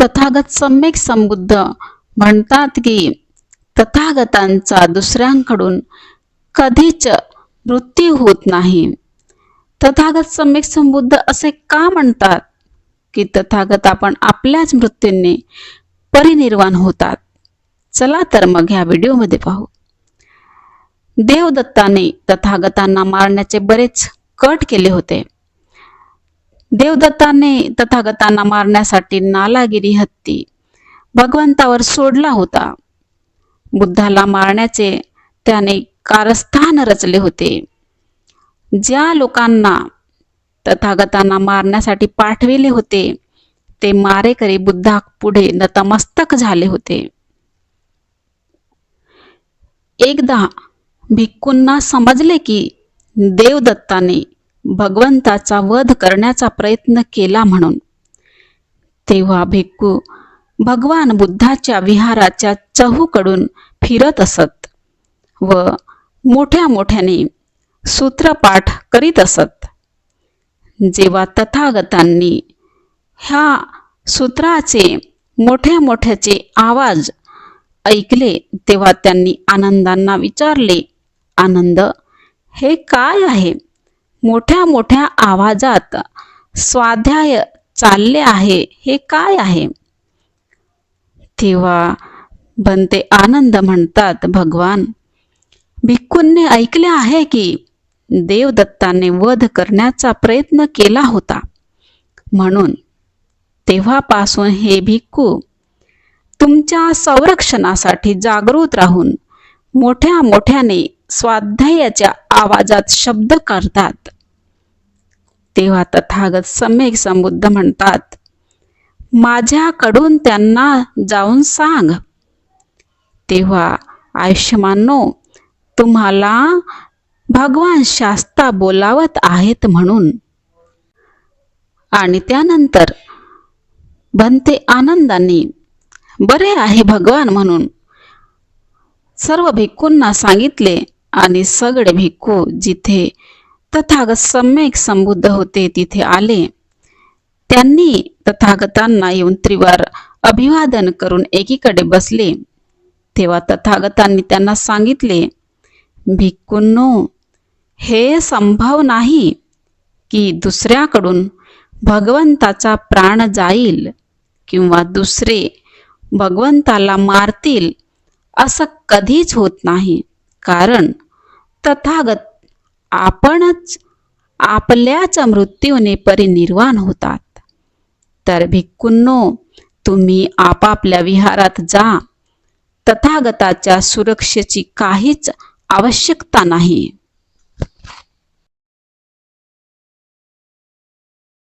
तथागत सम्यक संबुद्ध म्हणतात की तथागतांचा दुसऱ्यांकडून कधीच मृत्यू होत नाही. तथागत सम्यक संबुद्ध असे का म्हणतात? की तथागत आपण आपल्याच मृत्यूंनी परिनिर्वाण होतात. चला तर मग ह्या व्हिडिओमध्ये पाहू. देवदत्ताने तथागतांना मारण्याचे बरेच कट केले होते. देवदत्ताने तथागतांना मारण्यासाठी नालागिरी हत्ती भगवंतावर सोडला होता. बुद्धाला मारण्याचे त्याने कारस्थान रचले होते. ज्या लोकांना तथागतांना मारण्यासाठी पाठविले होते ते मारेकरी बुद्धा पुढे नतमस्तक झाले होते. एकदा भिक्कूंना समजले की देवदत्ताने भगवंताचा वध करण्याचा प्रयत्न केला म्हणून. तेव्हा भिक्खू भगवान बुद्धाच्या विहाराच्या चहूकडून फिरत असत व मोठ्या मोठ्याने सूत्रपाठ करीत असत. जेव्हा तथागतांनी ह्या सूत्राचे मोठ्या मोठ्याचे आवाज ऐकले तेव्हा त्यांनी आनंदांना विचारले आनंद हे काय आहे? मोठ्या मोठ्या आवाजात स्वाध्याय चालले आहे हे काय आहे? तेव्हा बनते आनंद म्हणतात भगवान. भिक्खूंनी ऐकले आहे की देवदत्ताने वध करण्याचा प्रयत्न केला होता. म्हणून तेव्हापासून हे भिक्खू तुमच्या संरक्षणासाठी जागृत राहून मोठ्या मोठ्याने स्वाध्यायाच्या आवाजात शब्द करतात तेव्हा तथागत सम्यक संबुद्ध म्हणतात माझ्याकडून त्यांना जाऊन सांग. तेव्हा आयुष्यमानो तुम्हाला भगवान शास्ता बोलावत आहेत म्हणून. आणि त्यानंतर बनते आनंदाने बरे आहे भगवान म्हणून सर्व भिक्खूंना सांगितले आणि सगळे भिक्खू जिथे तथागत सम्यक संबुद्ध होते तिथे आले. त्यांनी तथागतांना येऊन त्रिवार अभिवादन करून एकीकडे बसले. तेव्हा तथागतांनी त्यांना सांगितले भिक्खूंनो हे संभव नाही की दुसऱ्याकडून भगवंताचा प्राण जाईल किंवा दुसरे भगवंताला मारतील असं कधीच होत नाही. कारण तथागत आपणच आपल्याच मृत्यूने परिनिर्वाण होतात. तर भिक्कूंनो तुम्ही आपापल्या विहारात जा. तथागताच्या सुरक्षेची काहीच आवश्यकता नाही.